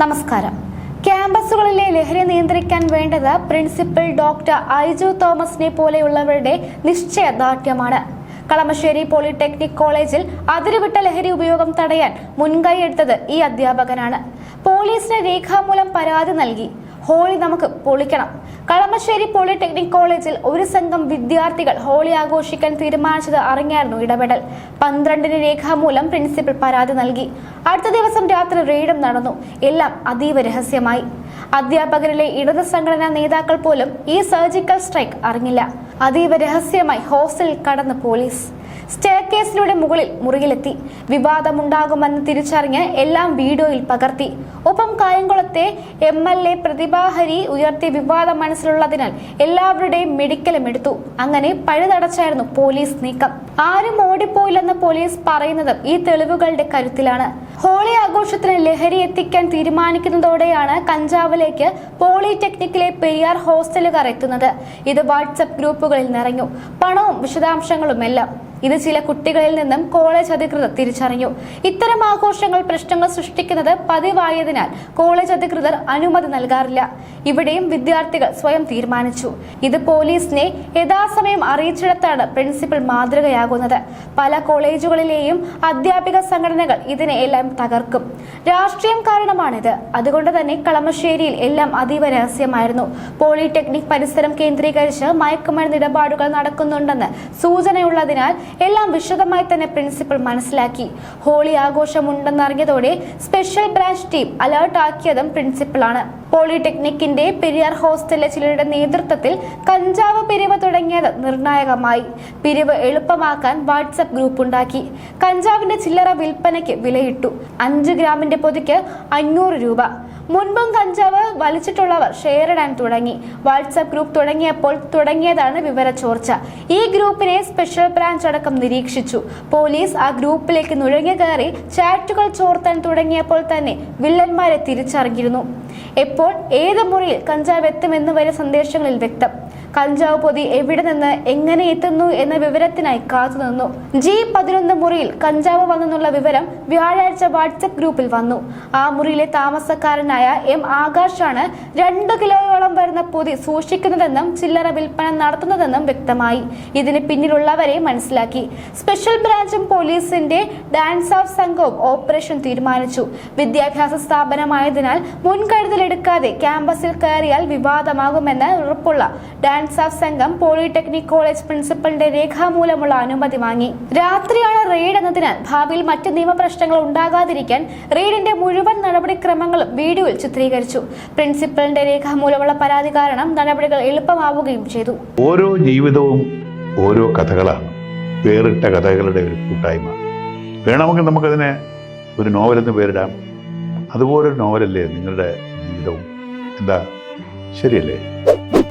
നമസ്കാരം. ക്യാമ്പസുകളിലെ ലഹരി നിയന്ത്രിക്കാൻ വേണ്ടത് പ്രിൻസിപ്പൽ ഡോക്ടർ ഐജു തോമസിനെ പോലെയുള്ളവരുടെ നിശ്ചയദാർഢ്യമാണ് കളമശ്ശേരി പോളിടെക്നിക് കോളേജിൽ അതിരുവിട്ട ലഹരി ഉപയോഗം തടയാൻ മുൻകൈയെടുത്തത് ഈ അധ്യാപകനാണ്. പോലീസിന് രേഖാമൂലം പരാതി നൽകി. ഹോളി നമുക്ക് പൊളിക്കണം. കളമശ്ശേരി പോളിടെക്നിക് കോളേജിൽ ഒരു സംഘം വിദ്യാർത്ഥികൾ ഹോളി ആഘോഷിക്കാൻ തീരുമാനിച്ചത് അറിഞ്ഞായിരുന്നു ഇടപെടൽ. പന്ത്രണ്ടിന് രേഖാമൂലം പ്രിൻസിപ്പൽ പരാതി നൽകി. അടുത്ത ദിവസം രാത്രി റെയ്ഡും നടന്നു. എല്ലാം അതീവ രഹസ്യമായി. അധ്യാപകരിലെ ഇടത് സംഘടനാ നേതാക്കൾ പോലും ഈ സർജിക്കൽ സ്ട്രൈക്ക് അറിഞ്ഞില്ല. അതീവ രഹസ്യമായി ഹോസ്റ്റലിൽ കടന്ന് പോലീസ്. സ്റ്റെയർകേസിലൂടെ മുകളിൽ മുറിയിലെത്തി. വിവാദമുണ്ടാകുമെന്ന് തിരിച്ചറിഞ്ഞ് എല്ലാം വീഡിയോയിൽ പകർത്തി. ഒപ്പം കായംകുളത്തെ എം എൽ എ പ്രതിഭാഹരി ഉയർത്തിയ വിവാദം മനസ്സിലുള്ളതിനാൽ എല്ലാവരുടെയും മെഡിക്കലും എടുത്തു. അങ്ങനെ പഴുതടച്ചായിരുന്നു പോലീസ് നീക്കം. ആരും ഓടിപ്പോയില്ലെന്ന് പോലീസ് പറയുന്നതും ഈ തെളിവുകളുടെ കരുത്തിലാണ്. ഹോളി ആഘോഷത്തിന് ലഹരി എത്തിക്കാൻ തീരുമാനിക്കുന്നതോടെയാണ് കഞ്ചാവിലേക്ക് പോളിടെക്നിക്കിലെ പെരിയാർ ഹോസ്റ്റലുകാർ എത്തുന്നത്. ഇത് വാട്സപ്പ് ഗ്രൂപ്പുകളിൽ നിറഞ്ഞു. പണവും വിശദാംശങ്ങളുമെല്ലാം. ഇത് ചില കുട്ടികളിൽ നിന്നും കോളേജ് അധികൃതർ തിരിച്ചറിഞ്ഞു. ഇത്തരം ആഘോഷങ്ങൾ പ്രശ്നങ്ങൾ സൃഷ്ടിക്കുന്നത് പതിവായതിനാൽ കോളേജ് അധികൃതർ അനുമതി നൽകാറില്ല. ഇവിടെയും വിദ്യാർത്ഥികൾ സ്വയം തീരുമാനിച്ചു. ഇത് പോലീസിനെ യഥാസമയം അറിയിച്ചിടത്താണ് പ്രിൻസിപ്പൽ മാതൃകയാകുന്നത്. പല കോളേജുകളിലെയും അധ്യാപിക സംഘടനകൾ ഇതിനെ എല്ലാം തകർക്കും. രാഷ്ട്രീയം കാരണമാണിത്. അതുകൊണ്ട് തന്നെ കളമശ്ശേരിയിൽ എല്ലാം അതീവ രഹസ്യമായിരുന്നു. പോളിടെക്നിക് പരിസരം കേന്ദ്രീകരിച്ച് മയക്കുമരുന്ന് ഇടപാടുകൾ നടക്കുന്നുണ്ടെന്ന് സൂചനയുള്ളതിനാൽ എല്ലാം വിശദമായി തന്നെ പ്രിൻസിപ്പൽ മനസ്സിലാക്കി. ഹോളി ആഘോഷമുണ്ടെന്നറിഞ്ഞതോടെ സ്പെഷ്യൽ ബ്രാഞ്ച് ടീം അലേർട്ട് ആക്കിയതും പ്രിൻസിപ്പളാണ്. പോളിടെക്നിക്കിന്റെ പെരിയാർ ഹോസ്റ്റലിലെ ചിലരുടെ നേതൃത്വത്തിൽ കഞ്ചാവ് പിരിവ് തുടങ്ങിയത് നിർണായകമായി. പിരിവ് എളുപ്പമാക്കാൻ വാട്സപ്പ് ഗ്രൂപ്പ് ഉണ്ടാക്കി. കഞ്ചാവിന്റെ ചില്ലറ വിൽപ്പനയ്ക്ക് വിലയിട്ടു. അഞ്ച് ഗ്രാമിന്റെ പൊതിക്ക് അഞ്ഞൂറ് രൂപ. മുൻപും കഞ്ചാവ് വലിച്ചിട്ടുള്ളവർ ഷെയർ ഇടാൻ തുടങ്ങി. വാട്സപ്പ് ഗ്രൂപ്പ് തുടങ്ങിയപ്പോൾ തുടങ്ങിയതാണ് വിവര ചോർച്ച. ഈ ഗ്രൂപ്പിനെ സ്പെഷ്യൽ ബ്രാഞ്ച് അടക്കം നിരീക്ഷിച്ചു. പോലീസ് ആ ഗ്രൂപ്പിലേക്ക് നുഴഞ്ഞു കയറി ചാറ്റുകൾ ചോർത്താൻ തുടങ്ങിയപ്പോൾ തന്നെ വില്ലന്മാരെ തിരിച്ചറിഞ്ഞിരുന്നു. എപ്പോൾ ഏത് മുറിയിൽ കഞ്ചാവ് എത്തുമെന്ന് വരെ സന്ദേശങ്ങളിൽ വ്യക്തം. കഞ്ചാവ് പൊതി എവിടെ നിന്ന് എങ്ങനെ എത്തുന്നു എന്ന വിവരത്തിനായി കാത്തുനിന്നു ജി പതിനൊന്ന് മുറിയിൽ കഞ്ചാവ് വന്നെന്നുള്ള വിവരം വ്യാഴാഴ്ച വാട്സപ്പ് ഗ്രൂപ്പിൽ വന്നു. ആ മുറിയിലെ താമസക്കാരനായ എം ആകാശാണ് രണ്ട് കിലോയോളം വരുന്ന പൊതി സൂക്ഷിക്കുന്നതെന്നും ചില്ലറ വിൽപ്പന നടത്തുന്നതെന്നും വ്യക്തമായി. ഇതിന് പിന്നിലുള്ളവരെ മനസ്സിലാക്കി. സ്പെഷ്യൽ ബ്രാഞ്ചും പോലീസിന്റെ ഡാൻസ് ഓഫ് സംഘവും ഓപ്പറേഷൻ തീരുമാനിച്ചു. വിദ്യാഭ്യാസ സ്ഥാപനമായതിനാൽ മുൻകരുതലെടുക്കാതെ ക്യാമ്പസിൽ കയറിയാൽ വിവാദമാകുമെന്ന് ഉറപ്പുള്ള ഡാൻസ് ഓഫ് സംഘം പോളിടെക്നിക് കോളേജ് പ്രിൻസിപ്പലിന്റെ രേഖാമൂലമുള്ള അനുമതി വാങ്ങി. രാത്രിയാണ് റെയ്ഡ് എന്നതിനാൽ ഭാവിയിൽ മറ്റ് നിയമപ്രശ്നങ്ങൾ ഉണ്ടാകാതിരിക്കാൻ റെയ്ഡിന്റെ മുഴുവൻ നടപടിക്രമങ്ങളും വീഡിയോയിൽ ചിത്രീകരിച്ചു. പ്രിൻസിപ്പലിന്റെ രേഖാമൂലമുള്ള പരാതി കാരണം നടപടികൾ എളുപ്പമാവുകയും ചെയ്തു. ഓരോ ജീവിതവും ഓരോ കഥകളാണ്. വേറിട്ട കഥകളുടെ ഒരു കൂട്ടായ്മ. വേണമെങ്കിൽ നമുക്കതിനെ ഒരു നോവലെന്ന് പേരിടാം. അതുപോലൊരു നോവലല്ലേ നിങ്ങളുടെ ജീവിതവും? എന്താ? ശരിയല്ലേ?